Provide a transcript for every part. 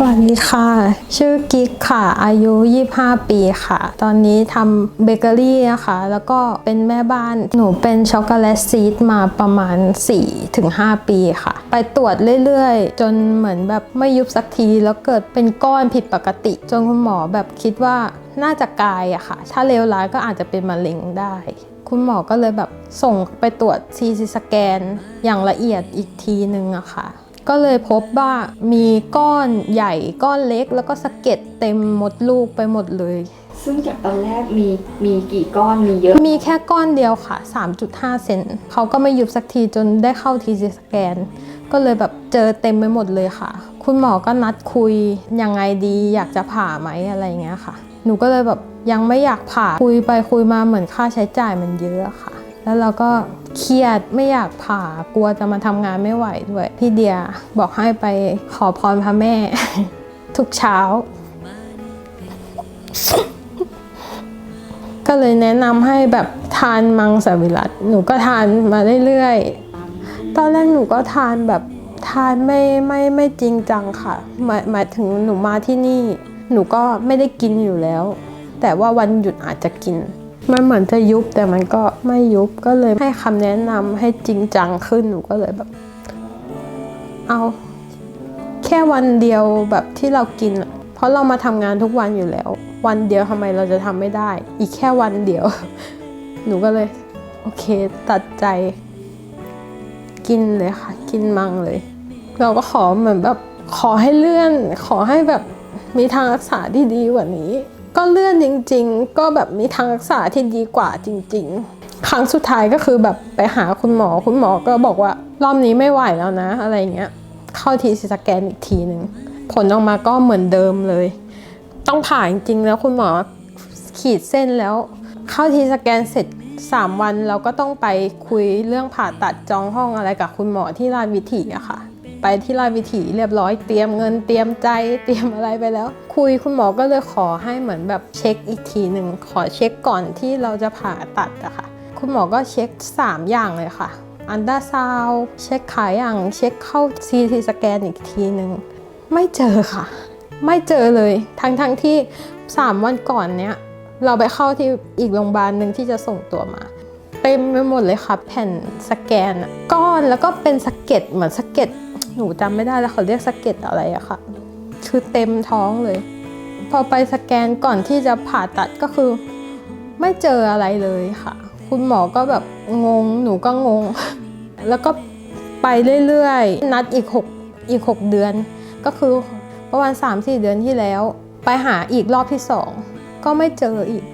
สวัสดีค่ะ ชื่อกิ๊กค่ะ อายุ 25 ปีค่ะ ตอนนี้ทำเบเกอรี่นะคะ แล้วก็เป็นแม่บ้าน หนูเป็นช็อกโกแลตซีดมาประมาณ 4-5 ปีค่ะ ไปตรวจเรื่อยๆ จนเหมือนแบบไม่ยุบสักที แล้วเกิดเป็นก้อนผิดปกติ จนคุณหมอแบบคิดว่าน่าจะกายอะค่ะ ถ้าเลวร้ายก็อาจจะเป็นมะเร็งได้ คุณหมอก็เลยแบบส่งไปตรวจ CT สแกน อย่างละเอียดอีกทีนึงอะค่ะ ก็เลยพบว่ามีก้อนใหญ่ก้อนเล็ก แล้วก็สะเก็ดเต็มมดลูกไปหมดเลย ซึ่งจากตอนแรกมีมีกี่ก้อนมีเยอะ มีแค่ก้อนเดียวค่ะ 3.5 เซนเขาก็ไม่ยุบสักทีจนได้เข้าทีซีสแกน ก็เลยแบบเจอเต็มไปหมดเลยค่ะ คุณหมอก็นัดคุยยังไงดีอยากจะผ่าไหมอะไรอย่างเงี้ยค่ะ หนูก็เลยแบบยังไม่อยากผ่าคุยไปคุยมาเหมือนค่าใช้จ่ายมันเยอะค่ะ แล้วเราก็เครียดไม่อยากผ่ากลัวจะมาทำงานไม่ไหวด้วย พี่เดียบอกให้ไปขอพรพระแม่ ทุกเช้า ก็เลยแนะนำให้แบบทานมังสวิรัตหนูก็ทานมาเรื่อยๆ ตอนแรกหนูก็ทานแบบทานไม่ไม่ไม่จริงจังค่ะหมายหมายถึงหนูมาที่นี่ หนูก็ไม่ได้กินอยู่แล้ว แต่ว่าวันหยุดอาจจะกิน มันเหมือนจะยุบแต่มันก็ไม่ยุบก็เลยให้คำแนะนำให้จริงจังขึ้นหนูก็เลยแบบ เอาแค่วันเดียวแบบที่เรากิน เพราะเรามาทำงานทุกวันอยู่แล้ว วันเดียวทำไมเราจะทำไม่ได้ อีกแค่วันเดียว หนูก็เลย โอเค ตัดใจ กินเลยค่ะ กินมังเลย เราก็ขอเหมือนแบบขอให้เลื่อน ขอให้แบบมีทางรักษาที่ดีกว่านี้ ก็เลื่อนจริง ๆ ก็แบบมีทางรักษาที่ดีกว่าจริง ๆ ครั้งสุดท้ายก็คือแบบไปหาคุณหมอคุณหมอก็บอกว่ารอบนี้ไม่ไหวแล้วนะ อะไรเงี้ยเข้าทีซีสแกนอีกทีหนึ่งผลออกมาก็เหมือนเดิมเลย ต้องผ่าจริงๆแล้วคุณหมอขีดเส้นแล้ว เข้าทีสแกนเสร็จ 3 วันเราก็ต้องไปคุยเรื่องผ่าตัดจองห้องอะไรกับคุณหมอที่ราชวิถีอะค่ะ ไปที่ราชวิถีเรียบร้อยเตรียมเงินเตรียมใจเตรียมอะไรไปแล้ว คุยคุณหมอก็เลยขอให้เหมือนแบบเช็คอีกทีหนึ่งขอเช็คก่อนที่เราจะผ่าตัดอะค่ะ คุณหมอก็เช็ค 3 อย่างเลยค่ะ อันดาซาวเช็คขาอย่างเช็คเข้า CT สแกนอีกทีหนึ่งไม่เจอค่ะ ไม่เจอเลยทั้งทั้งที่ 3 วันก่อนเนี้ยเราไปเข้าที่อีกโรงพยาบาลหนึ่งที่จะส่งตัวมาเต็มไปหมดเลยค่ะ แผ่นสแกนก้อนแล้วก็เป็นสะเก็ดเหมือนสะเก็ด หนูจำไม่ได้แล้วเขาเรียกสะเก็ดอะไรอะค่ะ คือเต็มท้องเลย พอไปสแกนก่อนที่จะผ่าตัดก็คือ ไม่เจออะไรเลยค่ะ คุณหมอก็แบบงง หนูก็งง แล้วก็ไปเรื่อยๆ นัดอีก6อีก 6 เดือน ก็คือประมาณ3-4 เดือนที่แล้ว ไปหาอีกรอบที่2ก็ไม่เจออีก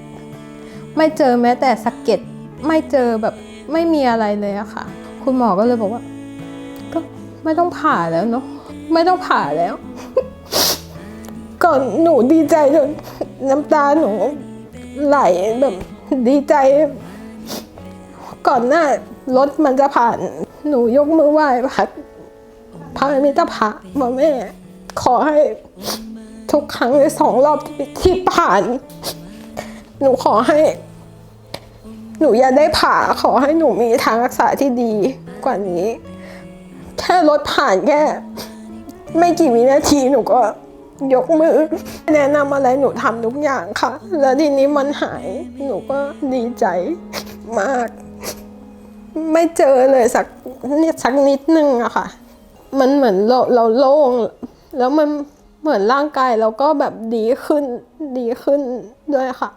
ไม่เจอแม้แต่สะเก็ดไม่เจอแบบไม่มีอะไรเลยอะค่ะ คุณหมอก็เลยบอกว่า ไม่ต้องผ่าแล้วเนาะไม่ต้องผ่าแล้ว ก่อนหนูดีใจจนน้ำตาหนูไหลแบบดีใจ ก่อนหน้ารถมันจะผ่าน หนูยกมือไหว้พระพระมิตรพระบอกแม่ ขอให้ทุกครั้งในสองรอบที่ที่ผ่าน หนูขอให้ หนูอย่าได้ผ่าขอให้หนูมีทางรักษาที่ดีกว่านี้ แค่รถผ่านแค่ ไม่กี่วินาทีหนูก็ยกมือ แนะนำอะไรหนูทำทุกอย่างค่ะ แล้วทีนี้มันหายหนูก็ดีใจมาก ไม่เจอเลยสักนิดสักนิดนึงอะค่ะ มันเหมือนเราเราโล่ง แล้วมันเหมือนร่างกายเราก็แบบดีขึ้นดีขึ้นด้วยค่ะ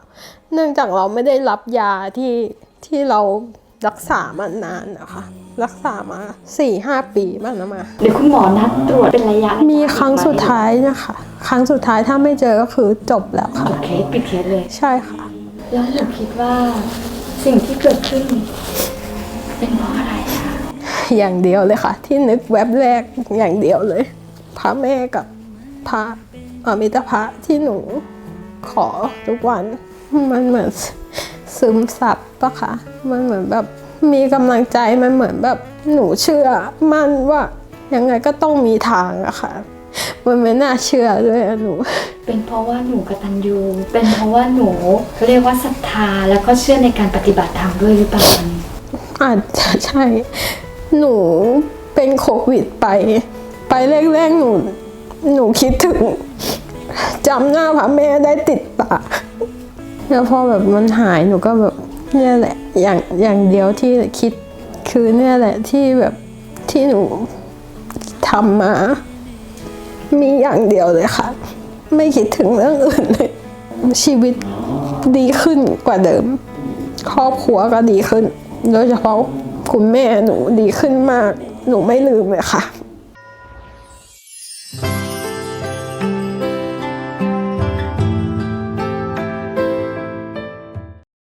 เนื่องจากเราไม่ได้รับยาที่ที่เรารักษามานานนะคะ รักษามาสี่ห้าปีบ้างนะมา หรือคุณหมอนัดตรวจเป็นระยะมีครั้งสุดท้ายนะคะ ครั้งสุดท้ายถ้าไม่เจอก็คือจบแล้วค่ะจบเคสปิดเคสเลย ใช่ค่ะ แล้วหนูคิดว่าสิ่งที่เกิดขึ้น เป็นเพราะอะไรคะอย่างเดียวเลยค่ะ ที่นึกแวบแรกอย่างเดียวเลยพระแม่กับพระอมิตรพระที่หนูขอทุกวัน มันเหมือนซึมซับปะคะมันเหมือนแบบ มีกำลังใจมันเหมือนแบบหนูเชื่อมั่นว่ายังไงก็ต้องมีทางอะค่ะ มันไม่น่าเชื่อเลยอะหนู เป็นเพราะว่าหนูกตัญญู เป็นเพราะว่าหนูเขาเรียกว่าศรัทธาแล้วก็เชื่อในการปฏิบัติธรรมด้วยหรือเปล่าอาจจะใช่ หนูเป็นโควิดไป ไปแรกๆหนู หนูคิดถึงจำหน้าพระแม่ได้ติดปากแล้วพอแบบมันหายหนูก็แบบเนี่ยแหละ อย่างอย่างเดียวที่คิดคือเนี่ยแหละที่แบบที่หนูทำมา มีอย่างเดียวเลยค่ะ ไม่คิดถึงเรื่องอื่นเลยชีวิตดีขึ้นกว่าเดิม ครอบครัวก็ดีขึ้น โดยเฉพาะคุณแม่หนูดีขึ้นมาก หนูไม่ลืมเลยค่ะ